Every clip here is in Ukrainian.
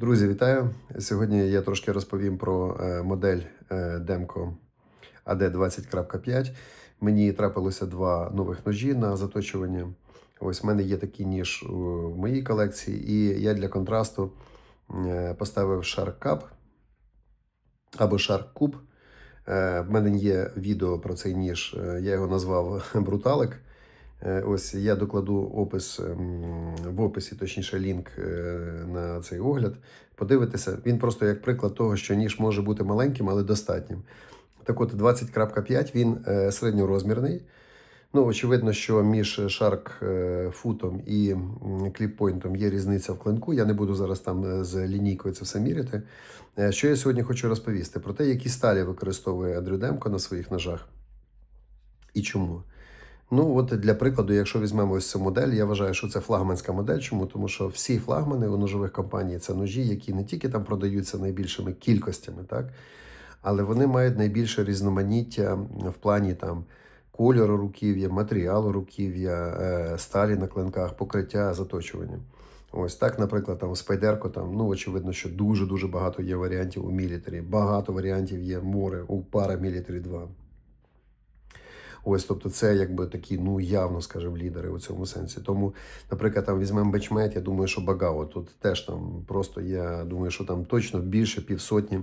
Друзі, вітаю! Сьогодні я трошки розповім про е, модель Demco AD20.5. Мені трапилося два нових ножі на заточування. Ось в мене є такий ніж в моїй колекції, і я для контрасту е, поставив Cup або Cube. Е, В мене є відео про цей ніж. Я його назвав Бруталик. Е, Ось я докладу опис ем, в описі, точніше, лінк е, на цей огляд. Подивитися, він просто як приклад того, що ніж може бути маленьким, але достатнім. Так от 20.5 він е, середньорозмірний. Ну, очевидно, що між е, футом і кліппойнтом є різниця в клинку. Я не буду зараз там з лінійкою це все міряти. Що я сьогодні хочу розповісти? Про те, які сталі використовує Андрю Демко на своїх ножах і чому. Ну, от для прикладу, якщо візьмемо ось цю модель, я вважаю, що це флагманська модель. Чому? Тому що всі флагмани у ножових компаній це ножі, які не тільки там продаються найбільшими кількостями, так, але вони мають найбільше різноманіття в плані там кольору руків'я, матеріалу руків'я, е, сталі на клинках, покриття, заточування. Ось так, наприклад, там спайдерко, там, ну, очевидно, що дуже-дуже багато є варіантів у мілітарі, багато варіантів є море у пара мілітарі 2. Ось, тобто, це якби такі, ну явно, скажімо, лідери у цьому сенсі. Тому, наприклад, там візьмемо бечмет, я думаю, що Багао тут теж там просто я думаю, що там точно більше півсотні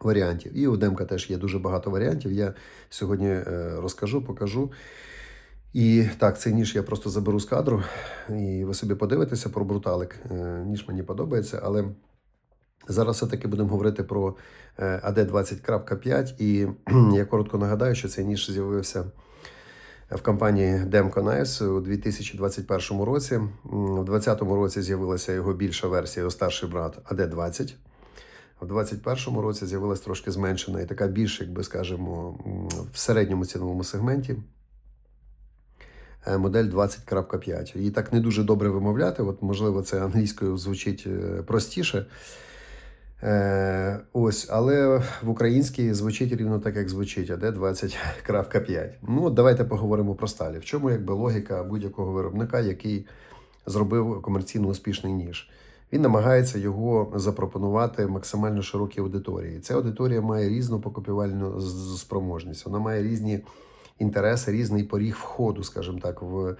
варіантів. І у Демка теж є дуже багато варіантів. Я сьогодні е, розкажу, покажу. І так, цей ніж я просто заберу з кадру, і ви собі подивитеся про бруталик. Е, Ніж мені подобається, але Зараз все-таки будемо говорити про е, AD20.5. І я коротко нагадаю, що цей ніж з'явився в компанії Demco Nice у 2021 році. У 2020 році з'явилася його більша версія, його старший брат AD20. В 2021 році з'явилася трошки зменшена і така більш, як би скажемо, в середньому ціновому сегменті. е, Модель 20.5. Її так не дуже добре вимовляти. От, можливо, це англійською звучить е, простіше. Е, ось, але в українській звучить рівно так, як звучить, а де 20.5. Ну, давайте поговоримо про сталі. В чому якби логіка будь-якого виробника, який зробив комерційно успішний ніж? Він намагається його запропонувати максимально широкій аудиторії. Ця аудиторія має різну покупівальну спроможність, вона має різні інтереси, різний поріг входу, скажімо так, в,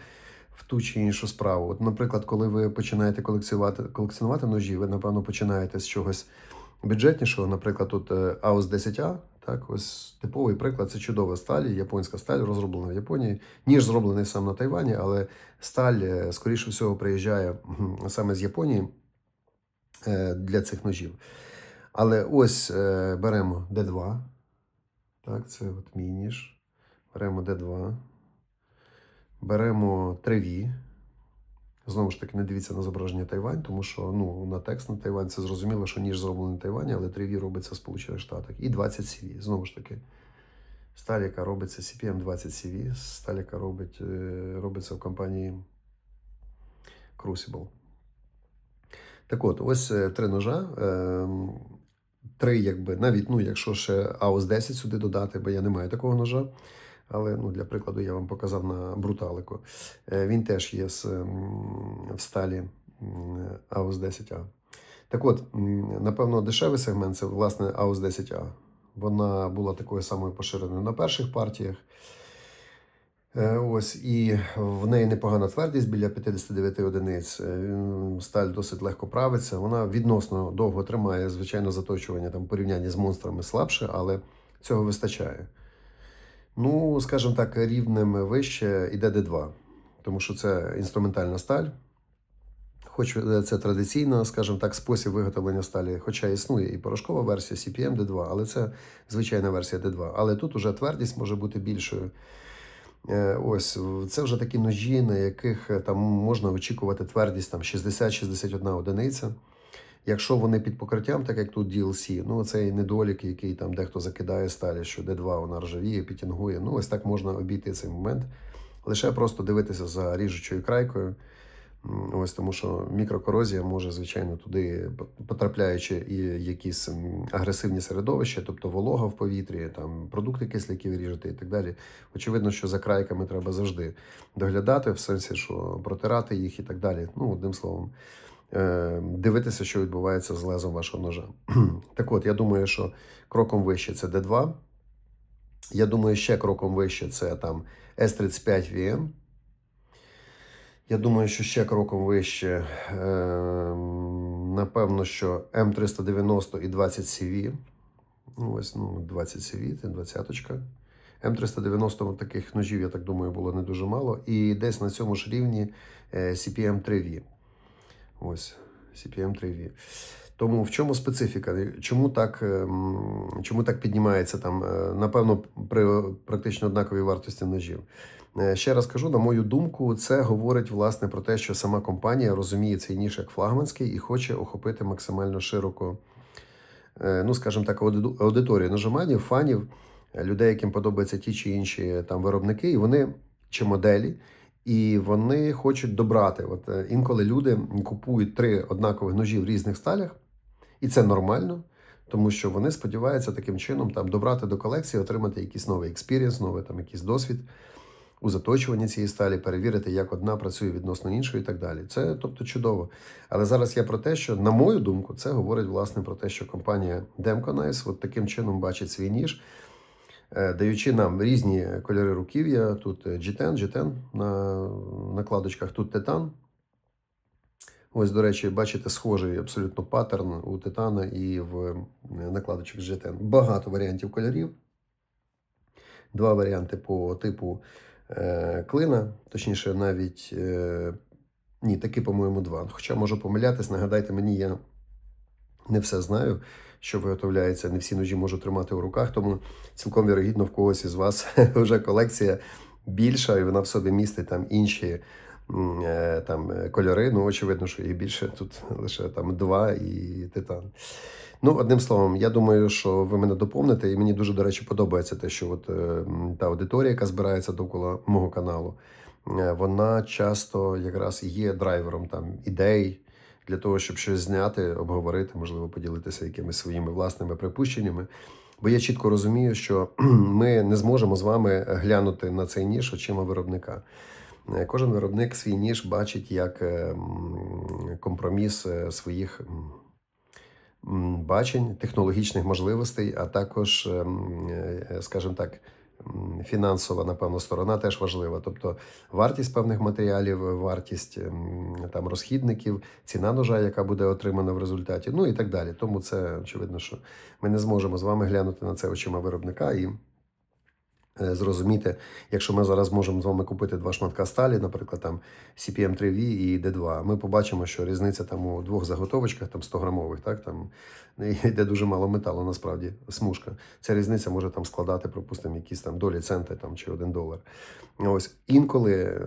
в ту чи іншу справу. От, наприклад, коли ви починаєте колекціонувати, колекціонувати ножі, ви, напевно, починаєте з чогось бюджетнішого, наприклад, тут AUS 10A. Так, ось типовий приклад це чудова сталь, японська сталь, розроблена в Японії. Ніж зроблений сам на Тайвані, але сталь, е, скоріше всього, приїжджає саме з Японії е, для цих ножів. Але ось е, беремо D2. Так, це от мій ніж. Беремо D2. Беремо 3V. Знову ж таки, не дивіться на зображення Тайвань, тому що ну, на текст на Тайвань це зрозуміло, що ніж зроблений на Тайвані, але 3V робиться в Сполучених Штатах. І 20 CV. Знову ж таки, сталь, яка робиться CPM 20 CV, сталь, яка робить, е, робиться в компанії Crucible. Так от, ось е, три ножа. ем, Три, якби, навіть, ну, якщо ще AUS 10 сюди додати, бо я не маю такого ножа. Але ну, для прикладу я вам показав на бруталику. Е, Він теж є з, в сталі AUS 10A. Так от, напевно, дешевий сегмент це власне AUS 10A. Вона була такою самою поширеною на перших партіях. Е, Ось, і в неї непогана твердість біля 59 одиниць. Е, Сталь досить легко правиться. Вона відносно довго тримає, звичайно, заточування там в порівнянні з монстрами слабше, але цього вистачає. Ну, скажімо так, рівнем вище йде D2, тому що це інструментальна сталь. Хоч е, це традиційно, скажімо так, спосіб виготовлення сталі, хоча існує і порошкова версія CPM D2, але це звичайна версія D2. Але тут уже твердість може бути більшою. Е, Ось це вже такі ножі, на яких е, там можна очікувати твердість там 60-61 одиниця. Якщо вони під покриттям, так як тут DLC, ну цей недолік, який там дехто закидає сталі, що D2 вона ржавіє, підтягує. Ну ось так можна обійти цей момент. Лише просто дивитися за ріжучою крайкою. Ось тому, що мікрокорозія може, звичайно, туди потрапляючи і якісь агресивні середовища, тобто волога в повітрі, там продукти кисляки ріжете і так далі. Очевидно, що за крайками треба завжди доглядати, в сенсі, що протирати їх і так далі. Ну, одним словом. Е, дивитися, що відбувається з лезом вашого ножа. так от, я думаю, що кроком вище це D2. Я думаю, ще кроком вище це там S35 VM. Я думаю, що ще кроком вище, е, напевно, що М390 і 20 CV. Ну, ось, ну, 20 CV, це 20-очка. М390 таких ножів, я так думаю, було не дуже мало. І десь на цьому ж рівні е, CPM 3V. Ось, CPM 3V. Тому в чому специфіка? Чому так, ем, чому так піднімається там, е, напевно, при практично однаковій вартості ножів? Е, Ще раз кажу, на мою думку, це говорить власне про те, що сама компанія розуміє цей ніж як флагманський і хоче охопити максимально широко, е, ну скажімо так, аудиторію нажиманів, фанів, людей, яким подобаються ті чи інші там виробники, і вони чи моделі. І вони хочуть добрати. От е, інколи люди купують три однакових ножі в різних сталях, і це нормально, тому що вони сподіваються таким чином там добрати до колекції, отримати якийсь новий експірієнс, новий там якийсь досвід у заточуванні цієї сталі, перевірити, як одна працює відносно іншої і так далі. Це тобто чудово. Але зараз я про те, що, на мою думку, це говорить власне про те, що компанія Demconize от таким чином бачить свій ніж, даючи нам різні кольори руків'я. Тут е, G10, G10 на накладочках, тут титан. Ось, до речі, бачите, схожий абсолютно паттерн у титана і в е, накладочок з G10. Багато варіантів кольорів. Два варіанти по типу е, клина, точніше, навіть е, ні, таки, по-моєму, два. Хоча можу помилятись, нагадайте мені, я не все знаю, що виготовляється, не всі ножі можу тримати у руках, тому цілком вірогідно в когось із вас вже колекція більша, і вона в собі містить там інші е, там, е, кольори. Ну, очевидно, що їх більше тут лише там два і титан. Ну, одним словом, я думаю, що ви мене доповните, і мені дуже, до речі, подобається те, що от, е, та аудиторія, яка збирається довкола мого каналу, вона часто якраз є драйвером там ідей для того, щоб щось зняти, обговорити, можливо, поділитися якимись своїми власними припущеннями. Бо я чітко розумію, що ми не зможемо з вами глянути на цей ніж очима виробника. Е, Кожен виробник свій ніж бачить як е, компроміс е, своїх бачень, технологічних можливостей, а також, ем, скажімо так, фінансова, напевно, сторона теж важлива. Тобто вартість певних матеріалів, вартість там розхідників, ціна ножа, яка буде отримана в результаті, ну і так далі. Тому це очевидно, що ми не зможемо з вами глянути на це очима виробника і зрозуміти, якщо ми зараз можемо з вами купити два шматка сталі, наприклад, там CPM 3V і D2, ми побачимо, що різниця там у двох заготовочках, там 100 грамових, так там йде дуже мало металу, насправді смужка. Ця різниця може там складати, припустимо, якісь там долі центи там чи один долар. Ось інколи, е,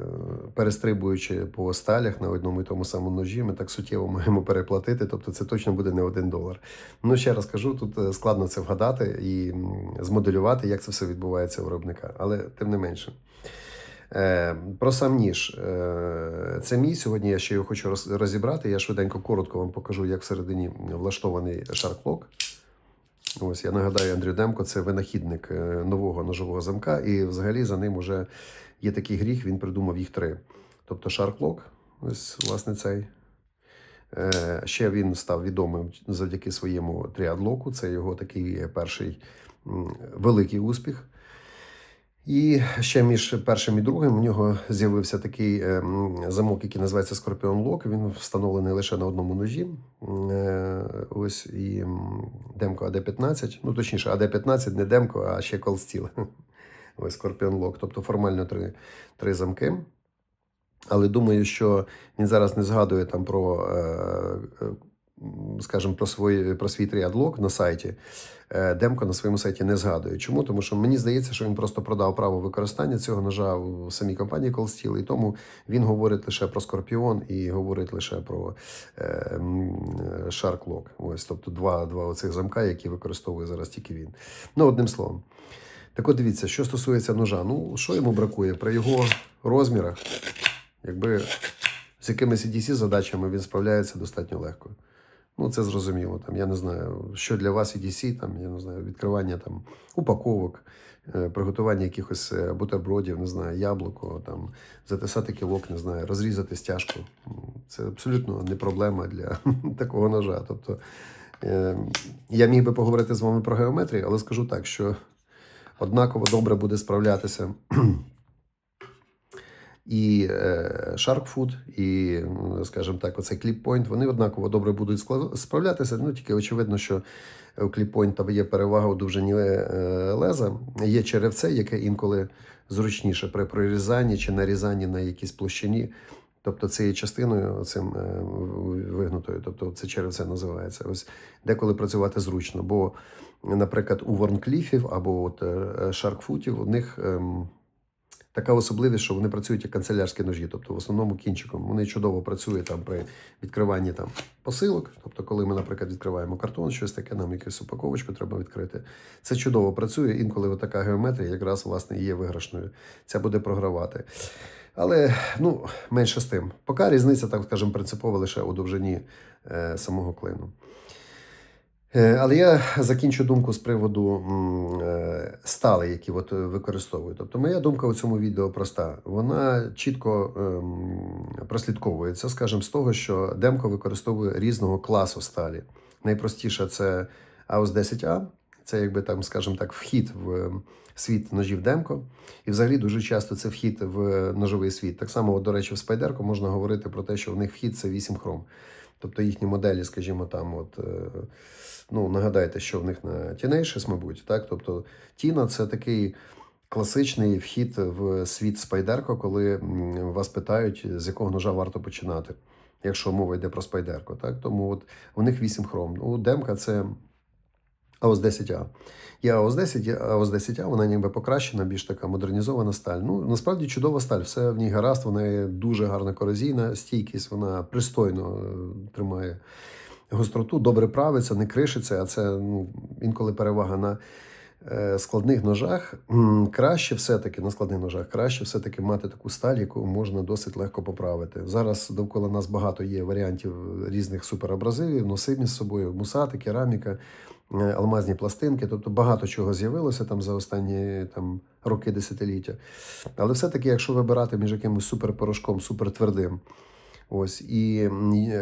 перестрибуючи по сталях на одному і тому самому ножі, ми так суттєво маємо переплатити, тобто це точно буде не один долар. Ну ще раз кажу, тут е, складно це вгадати і змоделювати, як це все відбувається у виробника, але тим не менше. Е, Про сам ніж. Е, Це мій. Сьогодні я ще його хочу розібрати. Я швиденько коротко вам покажу, як всередині влаштований шарклок. Ось я нагадаю, Андрій Демко це винахідник е, нового ножового замка, і взагалі за ним вже є такий гріх, він придумав їх три. Тобто шарклок, ось власне цей. Ще він став відомим завдяки своєму тріадлоку. Це його такий перший великий успіх. І ще між першим і другим у нього з'явився такий е, замок, який називається Scorpion Lock. Він встановлений лише на одному ножі. Е, Ось і демко AD15. Ну, точніше, AD15 не демко, а ще Steel. Ось Scorpion Lock. Тобто формально три, три замки. Але думаю, що він зараз не згадує там про, е, е, скажімо, про, свій, про свій тріадлок на сайті. Е, Демко на своєму сайті не згадує. Чому? Тому що мені здається, що він просто продав право використання цього ножа у самій компанії Cold Steel, і тому він говорить лише про Скорпіон і говорить лише про е, Shark Lock. Ось, тобто два, два оцих замка, які використовує зараз тільки він. Ну, одним словом. Так от дивіться, що стосується ножа, ну що йому бракує? При його розмірах, якби з якимись EDC задачами він справляється достатньо легко. Ну, це зрозуміло. Там, я не знаю, що для вас EDC, там, я не знаю, відкривання там, упаковок, е, приготування якихось е, бутербродів, не знаю, яблуко, там, затисати кілок, не знаю, розрізати стяжку. Це абсолютно не проблема для такого ножа. Тобто, е, я міг би поговорити з вами про геометрію, але скажу так, що однаково добре буде справлятися і е, Sharkfood, і, скажімо так, оцей Clippoint, вони однаково добре будуть справлятися. Ну, тільки очевидно, що у Clippoint там є перевага у довжині е, леза. Є черевце, яке інколи зручніше при прорізанні чи нарізанні на якійсь площині. Тобто цією частиною цим е, вигнутою, тобто це черевце називається. Ось деколи працювати зручно. Бо, наприклад, у Ворнкліфів або от е, Шаркфутів у них ем, така особливість, що вони працюють як канцелярські ножі, тобто в основному кінчиком. Вони чудово працюють там при відкриванні там посилок. Тобто, коли ми, наприклад, відкриваємо картон, щось таке, нам якусь упаковочку треба відкрити. Це чудово працює. Інколи така геометрія якраз власне і є виграшною. Ця буде програвати. Але ну, менше з тим. Поки різниця, так скажемо, принципова лише у довжині е, самого клину. Е, Але я закінчу думку з приводу е, стали, які от е, використовую. Тобто, моя думка у цьому відео проста. Вона чітко ем, прослідковується, скажімо, з того, що Демко використовує різного класу сталі. Найпростіше це AUS 10A, це якби там, скажімо так, вхід в е, світ ножів Демко. І взагалі дуже часто це вхід в ножовий світ. Так само, до речі, в Спайдерко можна говорити про те, що в них вхід це 8 хром. Тобто їхні моделі, скажімо, там, от, ну, нагадайте, що в них на Tenacious, мабуть, так? Тобто Тіна це такий класичний вхід в світ Спайдерко, коли вас питають, з якого ножа варто починати, якщо мова йде про Спайдерко. Так? Тому от у них 8 хром. У Демка це AOS 10A. Є AOS 10, є AOS 10A, вона ніби покращена, більш така модернізована сталь. Ну, насправді чудова сталь, все в ній гаразд, вона є дуже гарна корозійна стійкість, вона пристойно е, тримає гостроту, добре правиться, не кришиться, а це ну, інколи перевага на е, складних ножах. Краще все-таки на складних ножах, краще все-таки мати таку сталь, яку можна досить легко поправити. Зараз довкола нас багато є варіантів різних суперабразивів, носимі з собою, мусати, кераміка, е, алмазні пластинки. Тобто багато чого з'явилося там за останні там, роки, десятиліття. Але все-таки, якщо вибирати між якимось суперпорошком, супертвердим, Ось і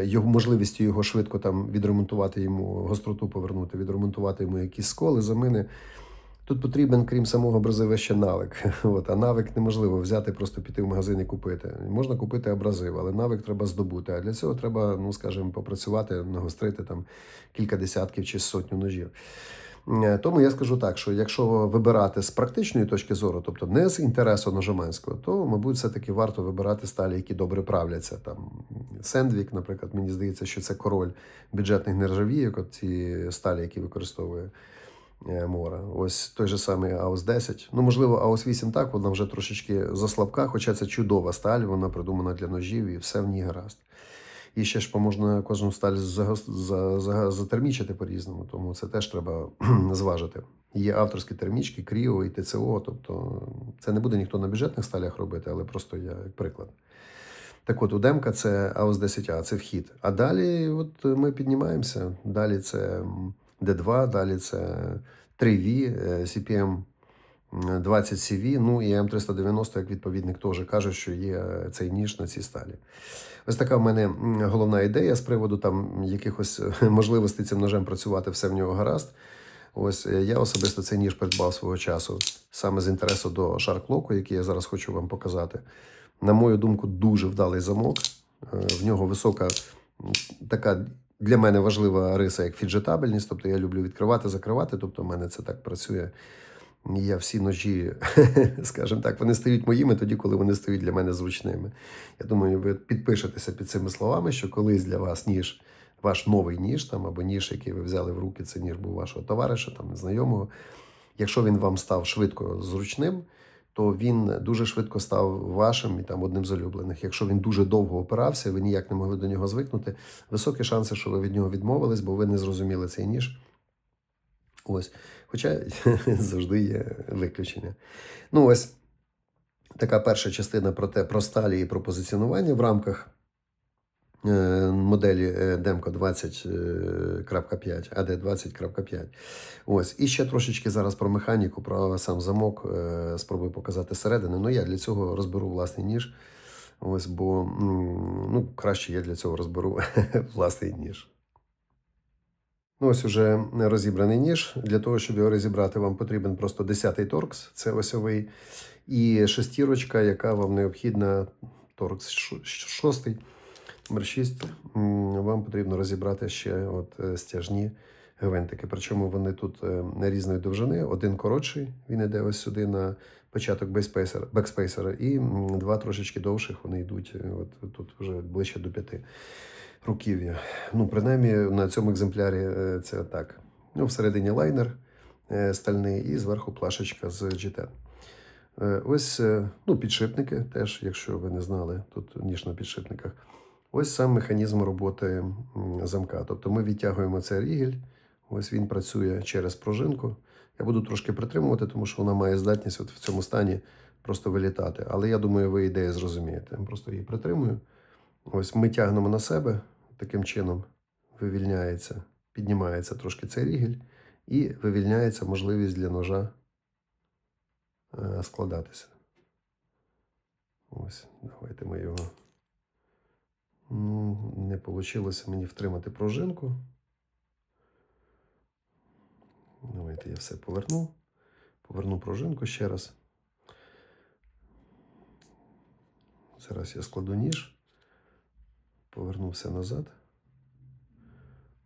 його можливістю його швидко там відремонтувати йому гостроту повернути, відремонтувати йому якісь сколи, замини. Тут потрібен, крім самого абразива, ще навик. От, а навик неможливо взяти, просто піти в магазин і купити. Можна купити абразив, але навик треба здобути. А для цього треба, ну скажімо, попрацювати, нагострити там кілька десятків чи сотню ножів. Е, Тому я скажу так, що якщо вибирати з практичної точки зору, тобто не з інтересу ножоманського, то, мабуть, все-таки варто вибирати сталі, які добре правляться. Там Сендвік, наприклад, мені здається, що це король бюджетних нержавійок, от ці сталі, які використовує е, Мора. Ось той же самий AOS 10. Ну, можливо, AOS 8 так, вона вже трошечки заслабка, хоча це чудова сталь, вона придумана для ножів і все в ній гаразд. І ще ж можна кожну сталь затермічити по-різному, тому це теж треба зважити. Є авторські термічки, Кріо і ТЦО, тобто це не буде ніхто на бюджетних сталях робити, але просто я як приклад. Так от, у Демка це AOS 10A, це вхід. А далі от ми піднімаємося. Далі це D2, далі це 3V, е, CPM 20 CV, ну і М390, як відповідник, теж каже, що є цей ніж на цій сталі. Ось така в мене головна ідея з приводу там якихось е, можливостей цим ножем працювати, все в нього гаразд. Ось е, я особисто цей ніж придбав свого часу саме з інтересу до Shark який я зараз хочу вам показати. На мою думку, дуже вдалий замок. Е, В нього висока така для мене важлива риса, як фіджетабельність. Тобто я люблю відкривати, закривати. Тобто, в мене це так працює. Я всі ножі, скажімо так, вони стають моїми тоді, коли вони стають для мене зручними. Я думаю, ви підпишетеся під цими словами, що колись для вас ніж, ваш новий ніж там, або ніж, який ви взяли в руки, це ніж був вашого товариша, там, знайомого. Якщо він вам став швидко зручним, то він дуже швидко став вашим і там одним з улюблених. Якщо він дуже довго опирався, ви ніяк не могли до нього звикнути, високі шанси, що ви від нього відмовились, бо ви не зрозуміли цей ніж. Ось. Хоча завжди є виключення. Ну, ось така перша частина про те, про сталі і про позиціонування в рамках е, моделі е, Demco 20.5, AD 20.5. Ось. І ще трошечки зараз про механіку, про сам замок. е, Спробую показати зсередини. Ну, я для цього розберу власний ніж. Ось, бо ну, краще я для цього розберу власний ніж. Ну, ось уже розібраний ніж. Для того, щоб його розібрати, вам потрібен просто 10-й торкс, це осьовий, і шестірочка, яка вам необхідна, торкс 6, номер 6. Вам потрібно розібрати ще от е, стяжні гвинтики. Причому вони тут е, різної довжини. Один коротший, він йде ось сюди на початок бекспейсера, і два трошечки довших вони йдуть е, от тут вже ближче до п'яти руків'я. Ну, принаймні на цьому екземплярі е, це так. Ну, всередині лайнер е, стальний і зверху плашечка з GT. Е, Ось ну, підшипники, теж, якщо ви не знали, тут ніж на підшипниках. Ось сам механізм роботи замка. Тобто ми відтягуємо цей рігель, ось він працює через пружинку. Я буду трошки притримувати, тому що вона має здатність от в цьому стані просто вилітати. Але я думаю, ви ідею зрозумієте. Я Просто її притримую. Ось ми тягнемо на себе, таким чином вивільняється, піднімається трошки цей рігель, і вивільняється можливість для ножа е, складатися. Ось, давайте ми його. Ну, не вийшло мені втримати пружинку. Давайте я все поверну. Поверну пружинку ще раз. Зараз я складу ніж. Повернувся назад.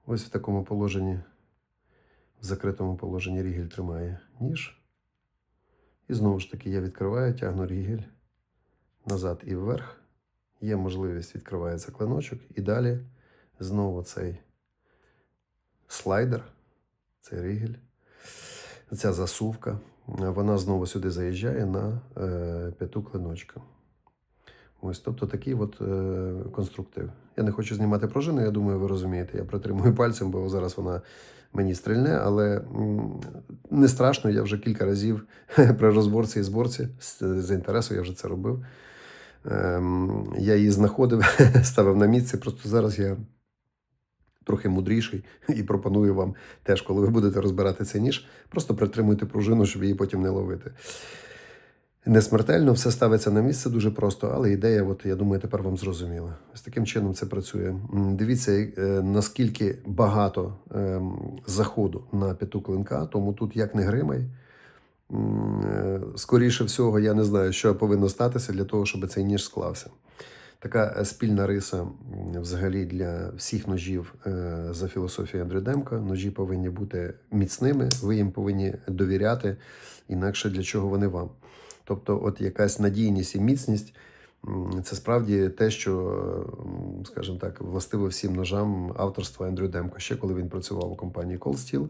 Ось в такому положенні, в закритому положенні рігель тримає ніж. І знову ж таки я відкриваю, тягну рігель назад і вверх. Є можливість, відкривається клиночок. І далі знову цей слайдер, цей рігель, ця засувка, вона знову сюди заїжджає на е, п'яту клиночка. Ось, тобто такий от е, конструктив. Я не хочу знімати пружину, я думаю, ви розумієте. Я притримую пальцем, бо зараз вона мені стрільне, але м, не страшно, я вже кілька разів при розборці і зборці з, з інтересу я вже це робив. Ем, я її знаходив, ставив на місце. Просто зараз я трохи мудріший і пропоную вам теж, коли ви будете розбирати цей ніж, просто притримуйте пружину, щоб її потім не ловити. Не смертельно, все ставиться на місце дуже просто, але ідея, от, я думаю, тепер вам зрозуміла. Ось таким чином це працює. Дивіться, е, наскільки багато ем, заходу на п'яту клинка, тому тут як не гримай. Е, Скоріше всього, я не знаю, що повинно статися для того, щоб цей ніж склався. Така е, спільна риса взагалі для всіх ножів за філософією Андрю Демка. Ножі повинні бути міцними, ви їм повинні довіряти, інакше для чого вони вам. Тобто, от якась надійність і міцність це справді те, що, скажімо так, властиво всім ножам авторства Ендрю Демко, ще коли він працював у компанії Cold Steel.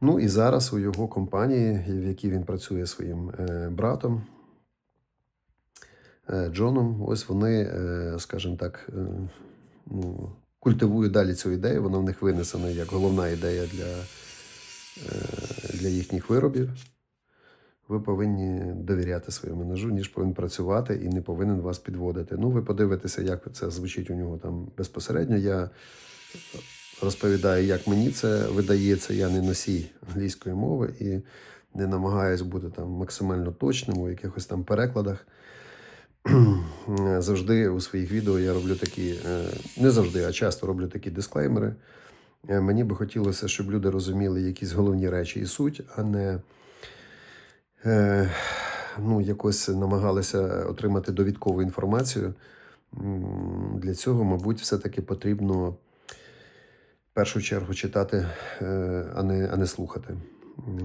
Ну і зараз у його компанії, в якій він працює своїм е, братом е, Джоном, ось вони, е, скажімо так, ну, культивують далі цю ідею. Вона в них винесена як головна ідея для, для їхніх виробів. Ви повинні довіряти своєму ножу, ніж повинен працювати і не повинен вас підводити. Ну, ви подивитеся, як це звучить у нього там безпосередньо. Я розповідаю, як мені це видається. Я не носій англійської мови і не намагаюсь бути там максимально точним у якихось там перекладах. Завжди у своїх відео я роблю такі, е, не завжди, а часто роблю такі дисклеймери. Е, Мені би хотілося, щоб люди розуміли якісь головні речі і суть, а не е, ну, якось намагалися отримати довідкову інформацію. Для цього, мабуть, все-таки потрібно в першу чергу читати, е, а не, а не слухати.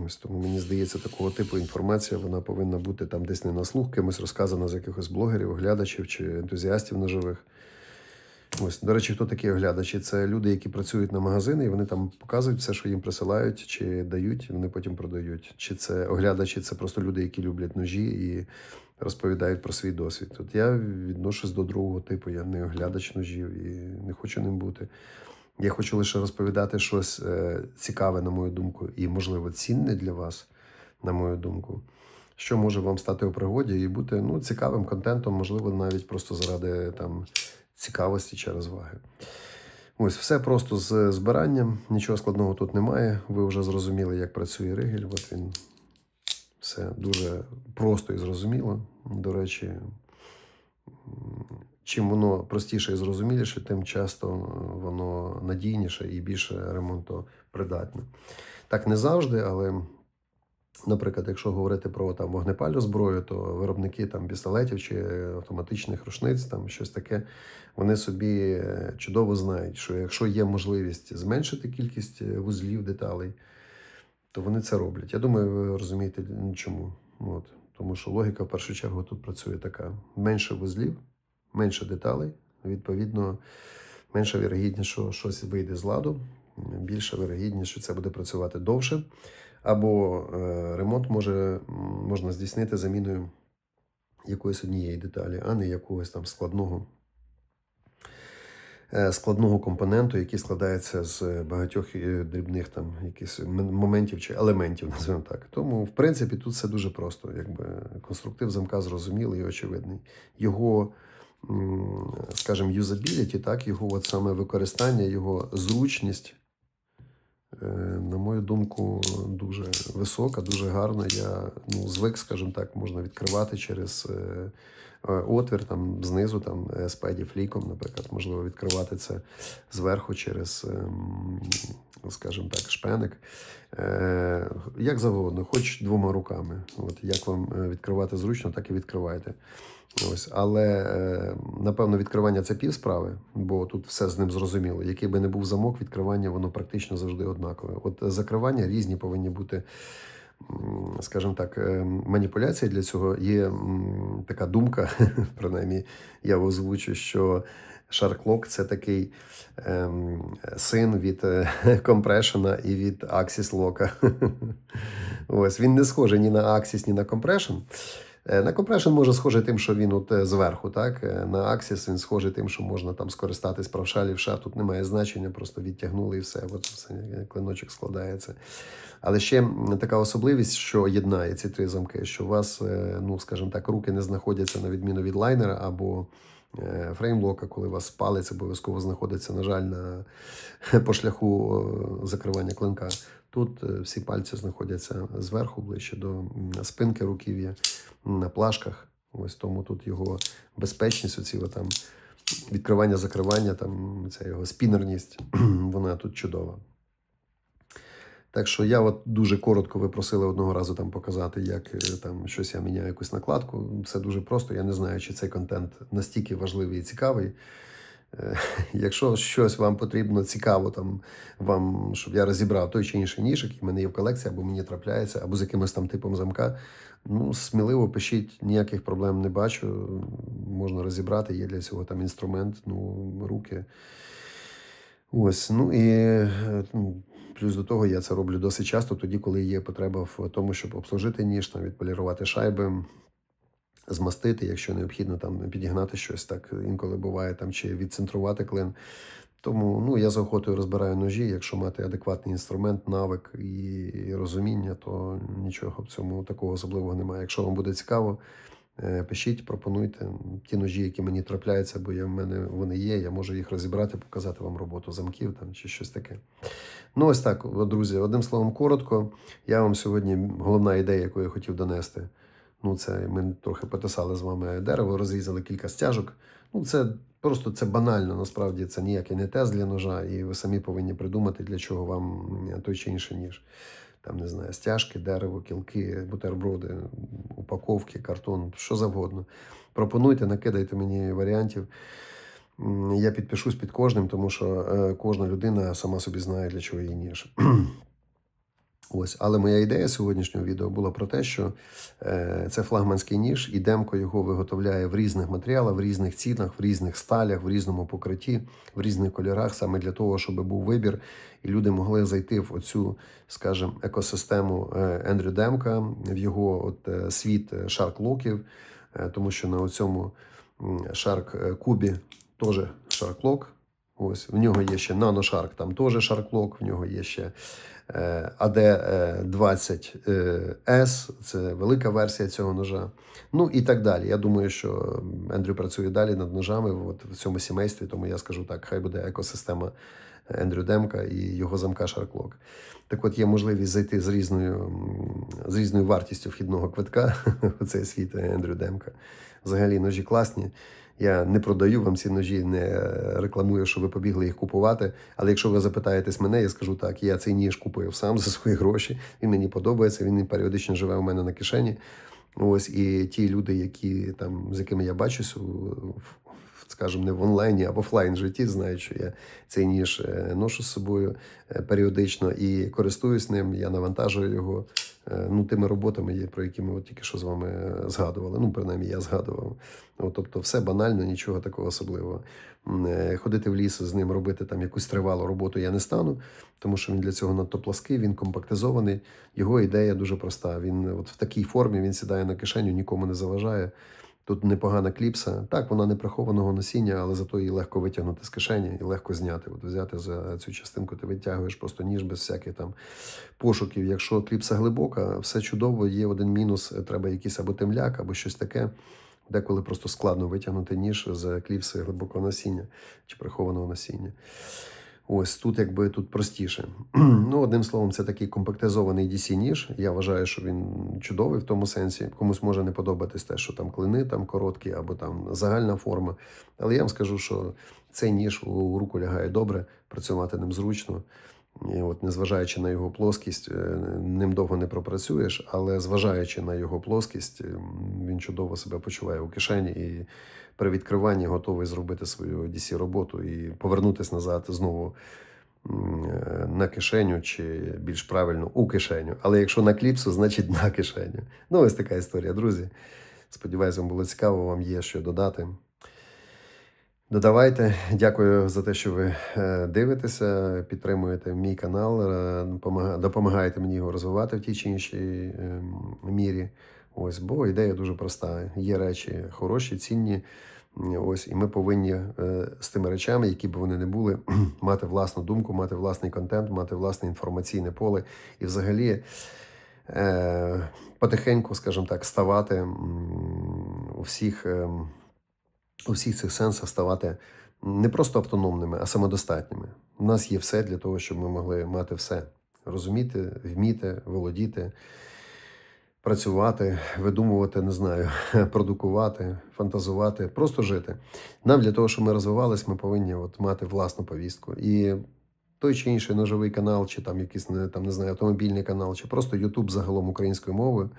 Ось тому мені здається, такого типу інформація вона повинна бути там десь не на слух, кимось розказана з якихось блогерів, оглядачів чи ентузіастів ножових. Ось, до речі, хто такі оглядачі? Це люди, які працюють на магазини, і вони там показують все, що їм присилають, чи дають, вони потім продають. Чи це оглядачі, це просто люди, які люблять ножі і розповідають про свій досвід. От я відношусь до другого типу, я не оглядач ножів і не хочу ним бути. Я хочу лише розповідати щось е, цікаве, на мою думку, і, можливо, цінне для вас, на мою думку, що може вам стати у пригоді і бути ну, цікавим контентом, можливо, навіть просто заради там, цікавості чи розваги. Ось все просто з збиранням, нічого складного тут немає. Ви вже зрозуміли, як працює ригель. От він все дуже просто і зрозуміло. До речі, чим воно простіше і зрозуміліше, тим часто воно надійніше і більше ремонтопридатне. Так не завжди, але, наприклад, якщо говорити про там, вогнепальну зброю, то виробники там, пістолетів чи автоматичних рушниць, там, щось таке, вони собі е, чудово знають, що якщо є можливість зменшити кількість е, вузлів, деталей, то вони це роблять. Я думаю, ви розумієте чому. От. Тому що логіка в першу чергу тут працює така: менше вузлів, менше деталей, відповідно, менша вірогідність, що щось вийде з ладу, більша вірогідність, що це буде працювати довше. Або е, ремонт може, можна здійснити заміною якоїсь однієї деталі, а не якогось там складного е, складного компоненту, який складається з багатьох е, дрібних там якихось моментів чи елементів, називаємо так. Тому, в принципі, тут все дуже просто. Якби конструктив замка зрозумілий і очевидний. Його, скажімо, юзабіліті, так, його от саме використання, його зручність. Е, На мою думку, дуже висока, дуже гарна. Я ну, звик, скажімо так, можна відкривати через е, отвір там знизу, там е, спайді фліком, наприклад, можливо відкривати це зверху через, ем, скажімо так, шпеник. Е, Як завгодно, хоч двома руками. От як вам е, відкривати зручно, так і відкривайте. Ось, але е, напевно відкривання це пів справи, бо тут все з ним зрозуміло. Який би не був замок, відкривання воно практично завжди однакове. От закривання різні повинні бути скажімо так, маніпуляція маніпуляції для цього є така думка, принаймні я озвучу, що Shark це такий ем, син від е, компрешена і від Axis Лока. Ось він не схожий ні на Axis, ні на Compression. Е, На Compression може схожий тим, що він от е, зверху, так? Е, На Axis він схожий тим, що можна там скористатись правша, лівша. Тут немає значення, просто відтягнули і все. От все, клиночок складається. Але ще така особливість, що єднає ці три замки, що у вас, ну скажімо так, руки не знаходяться на відміну від лайнера або фреймлока, коли у вас палець обов'язково знаходиться, на жаль, на по шляху закривання клинка. Тут е, всі пальці знаходяться зверху, ближче до спинки руків'я, на плашках. Ось тому тут його безпечність, оці там відкривання, закривання, там ця його спінерність, вона тут чудова. Так що я от дуже коротко ви просили одного разу там показати, як е, там щось я міняю якусь накладку. Це дуже просто. Я не знаю, чи цей контент настільки важливий і цікавий. Е, Якщо щось вам потрібно цікаво, там вам, щоб я розібрав той чи інший ніж, в мене є в колекції, або мені трапляється, або з якимось там типом замка, ну сміливо пишіть, ніяких проблем не бачу. Можна розібрати, є для цього там інструмент, ну, руки. Ось, ну і е, ну, плюс до того я це роблю досить часто, тоді, коли є потреба в тому, щоб обслужити ніж, там, відполірувати шайби, змастити, якщо необхідно там підігнати щось, так інколи буває там, чи відцентрувати клин. Тому ну, я з охотою розбираю ножі. Якщо мати адекватний інструмент, навик і розуміння, то нічого в цьому такого особливого немає. Якщо вам буде цікаво, е, пишіть, пропонуйте ті ножі, які мені трапляються, бо я, в мене вони є. Я можу їх розібрати, показати вам роботу замків там, чи щось таке. Ну, ось так, друзі, одним словом, коротко. Я вам сьогодні головна ідея, яку я хотів донести. Ну, це ми трохи потисали з вами дерево, розрізали кілька стяжок. Ну, це просто це банально. Насправді це ніякий не тест для ножа, і ви самі повинні придумати, для чого вам той чи інший ніж. Там, не знаю, стяжки, дерево, кілки, бутерброди, упаковки, картон, що завгодно. Пропонуйте, накидайте мені варіантів. Я підпишусь під кожним, тому що е, кожна людина сама собі знає, для чого її ніж. Ось, але моя ідея сьогоднішнього відео була про те, що е, це флагманський ніж, і Демко його виготовляє в різних матеріалах, в різних цінах, в різних сталях, в різному покритті, в різних кольорах, саме для того, щоб був вибір, і люди могли зайти в оцю, скажімо, екосистему е, Ендрю Демка, в його от, е, світ шарк-локів, е, тому що на цьому шарк-кубі теж шарк-лок. Ось, в нього є ще NanoShark, там теж шарклок, в нього є ще е, AD20S, це велика версія цього ножа. Ну і так далі. Я думаю, що Ендрю працює далі над ножами от в цьому сімействі, тому я скажу так: хай буде екосистема Ендрю Демка і його замка Шарклок. Так от є можливість зайти з різною, з різною вартістю вхідного квитка у цей світ Ендрю Демка. Взагалі ножі класні. Я не продаю вам ці ножі, не рекламую, що ви побігли їх купувати. Але якщо ви запитаєтесь мене, я скажу так: я цей ніж купив сам за свої гроші. Він мені подобається, він періодично живе у мене на кишені. Ось і ті люди, які там з якими я бачусь, скажімо, не в онлайні, а в офлайн житті, знають, що я цей ніж е, ношу з собою е, періодично і користуюсь ним. Я навантажую його ну, тими роботами, є, про які ми от тільки що з вами е, згадували. Ну, принаймні, я згадував. От, тобто, все банально, нічого такого особливого. Е, Ходити в ліс з ним, робити там якусь тривалу роботу я не стану, тому що він для цього надто плаский, він компактизований. Його ідея дуже проста. Він от в такій формі він сідає на кишеню, нікому не заважає. Тут непогана кліпса. Так, вона не прихованого носіння, але зато її легко витягнути з кишені і легко зняти. От взяти за цю частинку, ти витягуєш просто ніж без всяких там пошуків. Якщо кліпса глибока, все чудово, є один мінус, треба якийсь або темляк, або щось таке. Деколи просто складно витягнути ніж з кліпси глибокого насіння чи прихованого насіння. Ось тут якби тут простіше. ну, одним словом, це такий компактизований DC ніж. Я вважаю, що він чудовий в тому сенсі. Комусь може не подобатись те, що там клини там короткі або там загальна форма. Але я вам скажу, що цей ніж у руку лягає добре, працювати ним зручно. І от, незважаючи на його плоскість, е, ним довго не пропрацюєш, але зважаючи на його плоскість, він чудово себе почуває у кишені і при відкриванні готовий зробити свою DC роботу і повернутися назад знову е, на кишеню, чи більш правильно у кишеню. Але якщо на кліпсу, значить на кишеню. Ну, ось така історія, друзі. Сподіваюсь, вам було цікаво, вам є що додати. Додавайте. Дякую за те, що ви е, дивитеся, підтримуєте мій канал, е, допомагаєте мені його розвивати в тій чи іншій е, мірі. Ось, бо ідея дуже проста. Є речі хороші, цінні. Ось, і ми повинні з тими речами, які б вони не були, мати власну думку, мати власний контент, мати власне інформаційне поле і взагалі потихеньку, скажімо так, ставати у всіх. У всіх цих сенсах ставати не просто автономними, а самодостатніми. У нас є все для того, щоб ми могли мати все. Розуміти, вміти, володіти, працювати, видумувати, не знаю, продукувати, фантазувати, просто жити. Нам для того, щоб ми розвивались, ми повинні от мати власну повістку. І той чи інший ножовий канал, чи там якийсь не там не знаю, автомобільний канал, чи просто Ютуб загалом українською мовою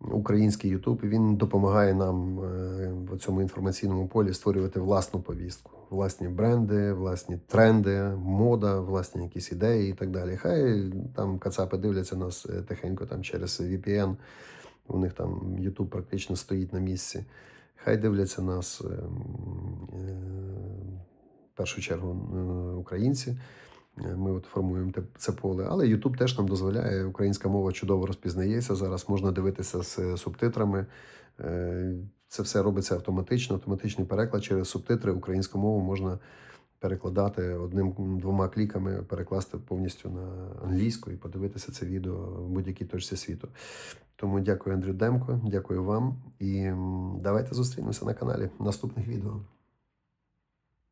український Ютуб, він допомагає нам е, в цьому інформаційному полі створювати власну повістку, власні бренди, власні тренди, мода, власні якісь ідеї і так далі. Хай там кацапи дивляться нас е, тихенько там через VPN. У них там Ютуб практично стоїть на місці. Хай дивляться нас е, е, в першу чергу українці. Е, Ми от формуємо це поле, але YouTube теж нам дозволяє. Українська мова чудово розпізнається. Зараз можна дивитися з е, субтитрами. Е, Це все робиться автоматично, автоматичний переклад через субтитри. Українську мову можна перекладати одним-двома кліками, перекласти повністю на англійську і подивитися це відео в будь-якій точці світу. Тому дякую, Андрю Демко, дякую вам і давайте зустрінемося на каналі наступних відео.